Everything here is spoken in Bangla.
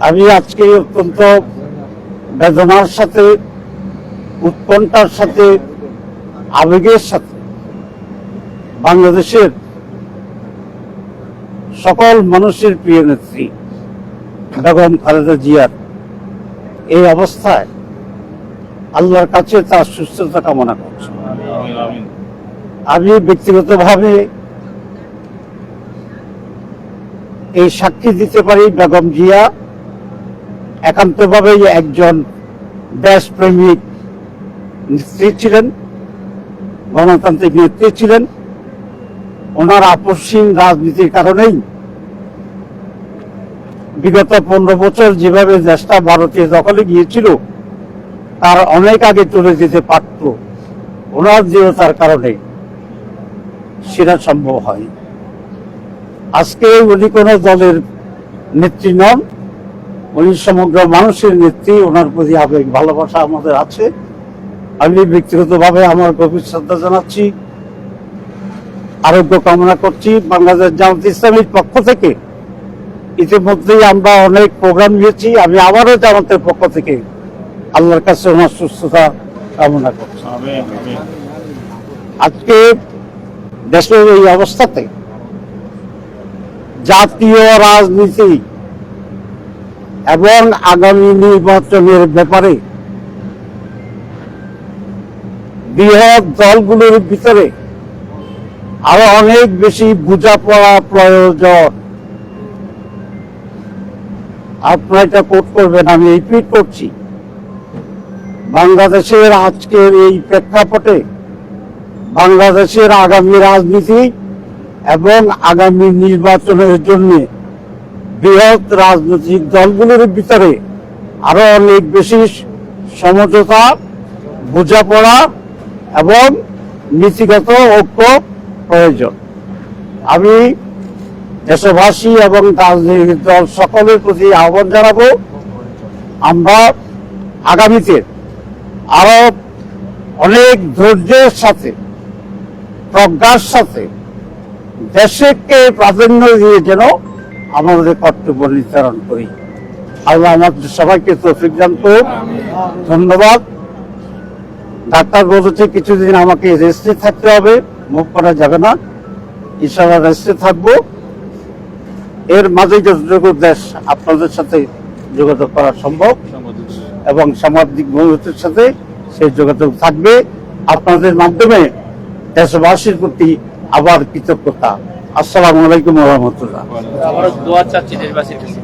আমি আজকে অত্যন্ত বেদনার সাথে, উৎকণ্ঠার সাথে, আবেগের সাথে বাংলাদেশের সকল মানুষের প্রিয় নেত্রী বেগম খালেদা জিয়ার এই অবস্থায় আল্লাহর কাছে তার সুস্থতা কামনা করছি। আমি ব্যক্তিগতভাবে এই সাক্ষী দিতে পারি বেগম জিয়া একান্তভাবেই একজন দেশপ্রেমিক নেত্রী ছিলেন, গণতান্ত্রিক নেত্রী ছিলেন, ওনার আপসহীন রাজনীতির কারণেই বিগত পনেরো বছর যেভাবে দেশটা ভারতীয় দখলে গিয়েছিল, তার অনেক আগে চলে যেতে পারত। ওনার দৃঢ়তার কারণে সেটা সম্ভব হয় আজকে উনি কোনো দলের নেত্রী নন উনি সমগ্র মানুষের নেত্রী ওনার প্রতি আবেগ ভালোবাসা আমাদের আছে। আমি ব্যক্তিগতভাবে আমার গভীর শ্রদ্ধা জানাচ্ছি আরোগ্য কামনা করছি বাংলাদেশ জামাত ইসলামীর পক্ষ থেকে। ইতিমধ্যেই আমরা অনেক প্রোগ্রাম নিয়েছি আমি আবারও জামাতের পক্ষ থেকে আল্লাহর কাছে ওনার সুস্থতা কামনা করছি। আজকে দেশের এই অবস্থাতে জাতীয় রাজনীতি এবং আগামী নির্বাচনের ব্যাপারে বৃহৎ দলগুলোর ভিতরে আরও অনেক বেশি বোঝাপড়া প্রয়োজন। আপনারা এটা কোট করবেন, আমি রিপিট করছি। বাংলাদেশের আজকের এই প্রেক্ষাপটে বাংলাদেশের আগামী রাজনীতি এবং আগামী নির্বাচনের জন্য বৃহৎ রাজনৈতিক দলগুলোর ভিতরে আরও অনেক বেশি সমঝোতা, বোঝাপড়া এবং নীতিগত ঐক্য প্রয়োজন। আমি দেশবাসী এবং রাজনৈতিক দল সকলের প্রতি আহ্বান জানাব, আমরা আগামীতে আরও অনেক ধৈর্যের সাথে, প্রজ্ঞার সাথে দেশকে প্রাধান্য দিয়ে যেন আমাদের কর্তব্য নির্ধারণ করি। আল্লাহ আমাদের সবাইকে তৌফিক দান ধন্যবাদ। ডাক্তার বলেছে কিছুদিন আমাকে রেস্টে থাকতে হবে মুভ করা যাবে না। ইনশাল্লাহ রেস্টে থাকব। এর মাঝে যতটুকু দেশ আপনাদের সাথে যোগাযোগ করা সম্ভব এবং সামাজিক বন্ধুত্বের সাথে সেই যোগাযোগ থাকবে। আপনাদের মাধ্যমে দেশবাসীর প্রতি আবার কৃতজ্ঞতা। আসসালামু আলাইকুম রহমতুল্লাহ। দোয়া চাচ্ছি দেশবাসীর কাছে।